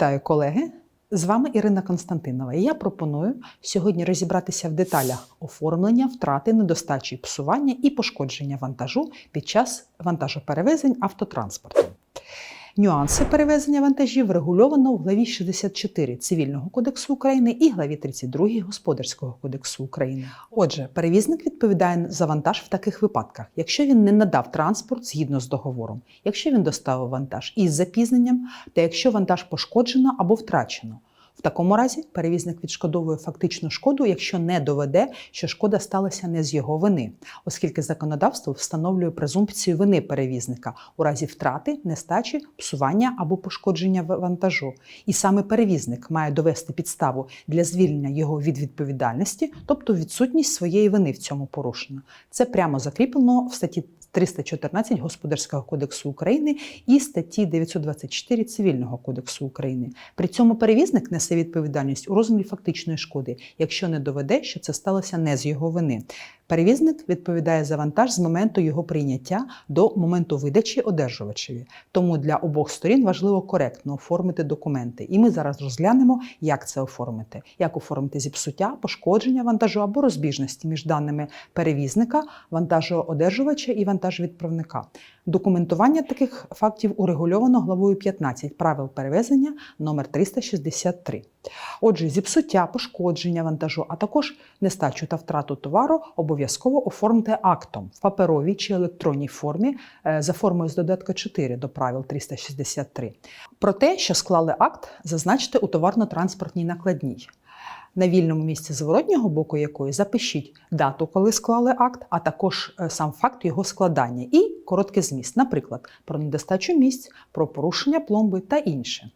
Вітаю, колеги! З вами Ірина Константинова. І я пропоную сьогодні розібратися в деталях оформлення, втрати, недостачі, псування і пошкодження вантажу під час вантажоперевезень автотранспорту. Нюанси перевезення вантажів врегульовано в главі 64 Цивільного кодексу України і главі 32 Господарського кодексу України. Отже, перевізник відповідає за вантаж в таких випадках, якщо він не надав транспорт згідно з договором, якщо він доставив вантаж із запізненням, та якщо вантаж пошкоджено або втрачено. В такому разі перевізник відшкодовує фактичну шкоду, якщо не доведе, що шкода сталася не з його вини, оскільки законодавство встановлює презумпцію вини перевізника у разі втрати, нестачі, псування або пошкодження вантажу. І саме перевізник має довести підставу для звільнення його від відповідальності, тобто відсутність своєї вини в цьому порушенні. Це прямо закріплено в статті 314 Господарського кодексу України і статті 924 Цивільного кодексу України. При цьому перевізник несе відповідальність у розмірі фактичної шкоди, якщо не доведе, що це сталося не з його вини. Перевізник відповідає за вантаж з моменту його прийняття до моменту видачі одержувачеві. Тому для обох сторін важливо коректно оформити документи. І ми зараз розглянемо, як це оформити, як оформити зіпсуття, пошкодження вантажу або розбіжності між даними перевізника, вантажоодержувача і вантажовідправника. Документування таких фактів урегульовано главою 15 правил перевезення номер 363. Отже, зіпсуття, пошкодження вантажу, а також нестачу та втрату товару обов'язково оформити актом в паперовій чи електронній формі е, за формою з додатка 4 до правил 363. Про те, що склали акт, зазначте у товарно-транспортній накладній. На вільному місці зворотнього боку якої запишіть дату, коли склали акт, а також е, сам факт його складання і короткий зміст, наприклад, про недостачу місць, про порушення пломби та інше.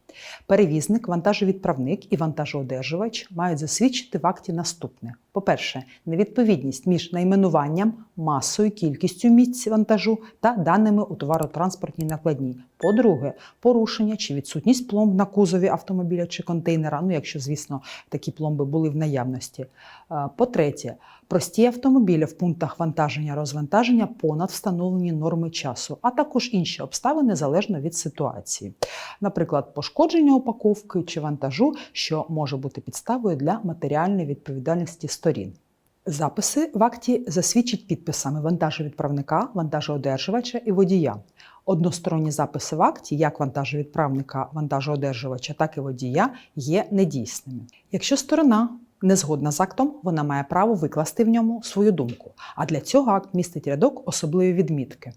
Перевізник, вантажовідправник і вантажоодержувач мають засвідчити в акті наступне: по-перше, невідповідність між найменуванням, масою, кількістю місць вантажу та даними у товаротранспортній накладній. По-друге, порушення чи відсутність пломб на кузові автомобіля чи контейнера, ну якщо, звісно, такі пломби були в наявності. Е, По-третє, прості автомобілі в пунктах вантаження розвантаження понад встановлені норми часу, а також інші обставини залежно від ситуації. Наприклад, пошкодження упаковки чи вантажу, що може бути підставою для матеріальної відповідальності сторін. Записи в акті засвідчать підписами вантажовідправника, вантажоодержувача і водія. Односторонні записи в акті як вантажовідправника, вантажоодержувача, так і водія є недійсними. Якщо сторона не згодна з актом, вона має право викласти в ньому свою думку. А для цього акт містить рядок особливі відмітки.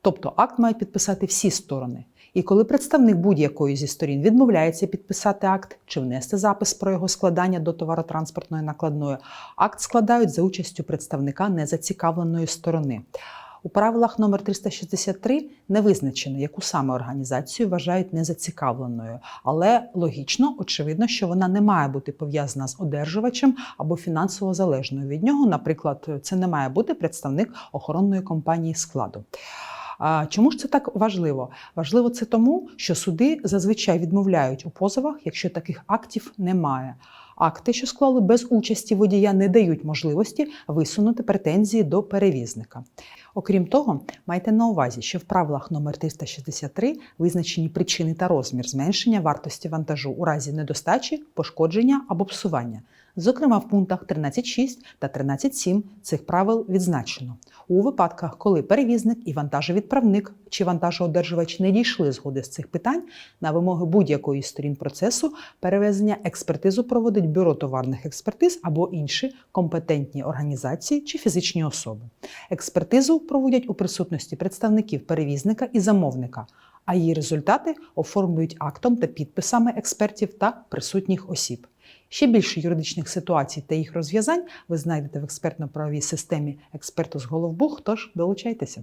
Тобто акт мають підписати всі сторони. І коли представник будь-якої зі сторін відмовляється підписати акт чи внести запис про його складання до товаротранспортної накладної, акт складають за участю представника незацікавленої сторони. У правилах номер 363 не визначено, яку саме організацію вважають незацікавленою, але логічно, очевидно, що вона не має бути пов'язана з одержувачем або фінансово залежною від нього. Наприклад, це не має бути представник охоронної компанії складу. А чому ж це так важливо? Важливо це тому, що суди зазвичай відмовляють у позовах, якщо таких актів немає. Акти, що склали без участі водія, не дають можливості висунути претензії до перевізника. Окрім того, майте на увазі, що в правилах номер 363 визначені причини та розмір зменшення вартості вантажу у разі недостачі, пошкодження або псування. Зокрема, в пунктах 13.6 та 13.7 цих правил відзначено. У випадках, коли перевізник і вантажовідправник чи вантажоодержувач не дійшли згоди з цих питань, на вимоги будь-якої з сторін процесу перевезення експертизу проводить бюро товарних експертиз або інші компетентні організації чи фізичні особи. Експертизу проводять у присутності представників перевізника і замовника, а її результати оформлюють актом та підписами експертів та присутніх осіб. Ще більше юридичних ситуацій та їх розв'язань ви знайдете в експертно-правовій системі експерту з Головбух, тож долучайтеся.